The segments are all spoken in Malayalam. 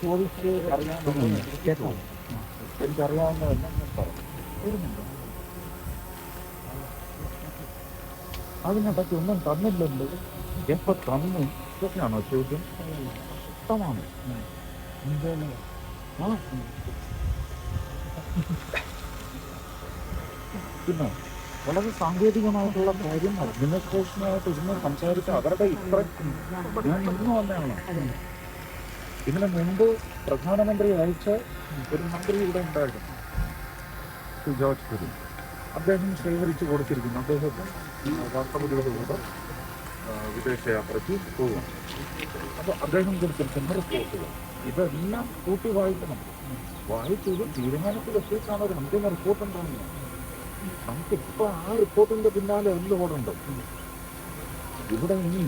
ചോദിച്ച് എനിക്കറിയാവുന്നതെല്ലാം ഞാൻ പറഞ്ഞു വരുന്നുണ്ടോ അതിനെപ്പറ്റി ഒന്നും തന്നില്ലല്ലോ എപ്പോ തന്നു ഇതൊക്കെയാണോ ചോദ്യം ഇഷ്ടമാണ് പിന്നെ വളരെ സാങ്കേതികമായിട്ടുള്ള കാര്യം അഡ്മിനിസ്ട്രേഷനുമായിട്ട് ഇരുന്ന് സംസാരിച്ച് അവരുടെ ഇത്ര ഞാൻ ഇന്ന് വന്നതാണ് ഇതിനു മുമ്പ് പ്രധാനമന്ത്രി അയച്ച ഒരു മന്ത്രി ഇവിടെ ഉണ്ടായിരുന്നു. ജോർജ് കുര്യൻ. അദ്ദേഹം ശേഖരിച്ചു കൊടുത്തിരിക്കുന്നു. അദ്ദേഹത്തെ രാഷ്ട്രപതിയുടെ കൂടെ ആ, വിദേശയാത്രയ്ക്ക് പോകും അപ്പോൾ അദ്ദേഹം കൊടുത്തിരിക്കുന്ന റിപ്പോർട്ടുകൾ. ഇതെല്ലാം കൂട്ടി വായിക്കണം. വായിച്ചത് തീരുമാനത്തിലെത്തിയിട്ടാണ് ഒരു അന്തിമ റിപ്പോർട്ട് ഉണ്ടാകുന്നത്. നമുക്കിപ്പോൾ ആ റിപ്പോർട്ടിന്റെ പിന്നാലെ എന്ത് ഓടുണ്ട് ഇവിടെ ഇനി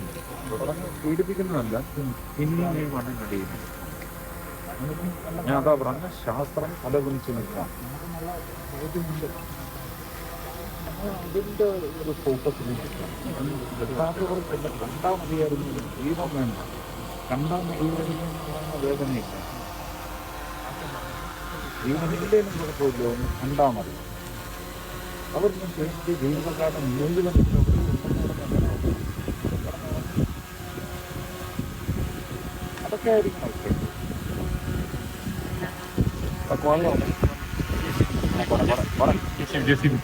പീഡിപ്പിക്കുന്നതല്ല ഇനിയും ഈ ഞാൻ അതാ പറഞ്ഞ ശാസ്ത്രം തലകുനിച്ച് നിൽക്കാം. അതിന്റെ ഒരു ജീവൻ വേണ്ട കണ്ടാൽ മതിയായിരുന്നു വേദനയില്ല ജീവനില്ലേലും കുഴപ്പമില്ല അവർ വേണ്ടി ജീവിതകാലം മുഴുവൻ അതൊക്കെ ആയിരിക്കും ഓക്കെ ജെ സി ബി